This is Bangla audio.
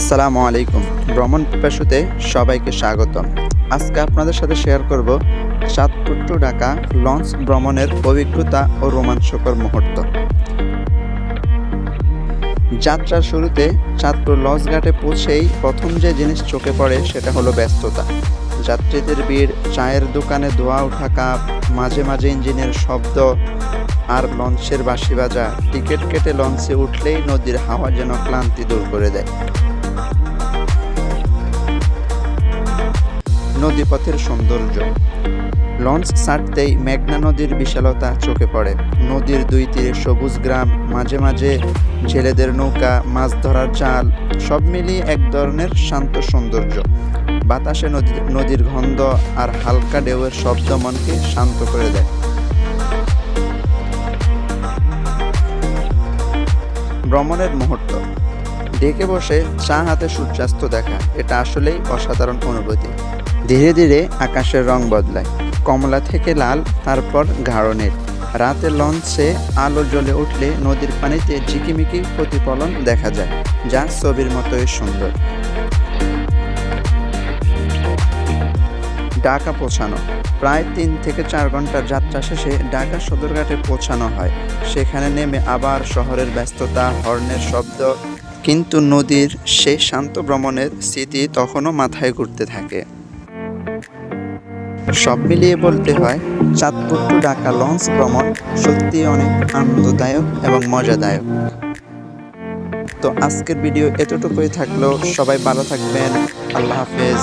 আসসালামু আলাইকুম। ভ্রমণ পিপাসুতে সবাইকে স্বাগতম। আজকে আপনাদের সাথে শেয়ার করব চাঁদপুর টু ঢাকা লঞ্চ ভ্রমণের অভিজ্ঞতা ও রোমাঞ্চকর মুহূর্ত। যাত্রার শুরুতে চাঁদপুর লঞ্চ ঘাটে পৌঁছেই প্রথম যে জিনিস চোখে পড়ে সেটা হলো ব্যস্ততা। যাত্রীদের ভিড়, চায়ের দোকানে ধোয়া ওঠা কাপ, মাঝে মাঝে ইঞ্জিনের শব্দ আর লঞ্চের বাঁশি বাজা। টিকিট কেটে লঞ্চে উঠলেই নদীর হাওয়া যেন ক্লান্তি দূর করে দেয়। নদীপথের সৌন্দর্য। লঞ্চ ছাড়তেই মেঘনা নদীর বিশালতা চোখে পড়ে। নদীর দুই তীরে সবুজ গ্রাম, মাঝে মাঝে ছেলেদের নৌকা, মাছ ধরার চাল, সব মিলিয়ে এক ধরনের শান্ত সৌন্দর্য। বাতাসে নদী নদীর গন্ধ আর হালকা ঢেউয়ের শব্দ মনকে শান্ত করে দেয়। ভ্রমণের মুহূর্ত। ডেকে বসে চা হাতে সূর্যাস্ত দেখা, এটা আসলেই অসাধারণ অনুভূতি। ধীরে ধীরে আকাশের রং বদলায়। কমলা থেকে লাল, তারপর নীল রাতে লঞ্চে আলো জ্বলে উঠলে নদীর পানিতে ঝিকিমিকি প্রতিফলন দেখা যায়, যা ছবির মতোই সুন্দর। ঢাকা পৌঁছানো। প্রায় তিন থেকে চার ঘণ্টার যাত্রা শেষে ঢাকা সদরঘাটে পৌঁছানো হয়। সেখানে নেমে আবার শহরের ব্যস্ততা, হর্নের শব্দ, কিন্তু নদীর সেই শান্ত ভ্রমণের স্মৃতি তখনও মাথায় ঘুরতে থাকে। সব মিলিয়ে বলতে হয়, চাঁদপুর টু ঢাকা লঞ্চ ভ্রমণ সত্যি অনেক আনন্দদায়ক এবং মজাদায়ক। তো আজকের ভিডিও এতটুকুই থাকল, সবাই ভালো থাকবেন, আল্লাহ হাফেজ।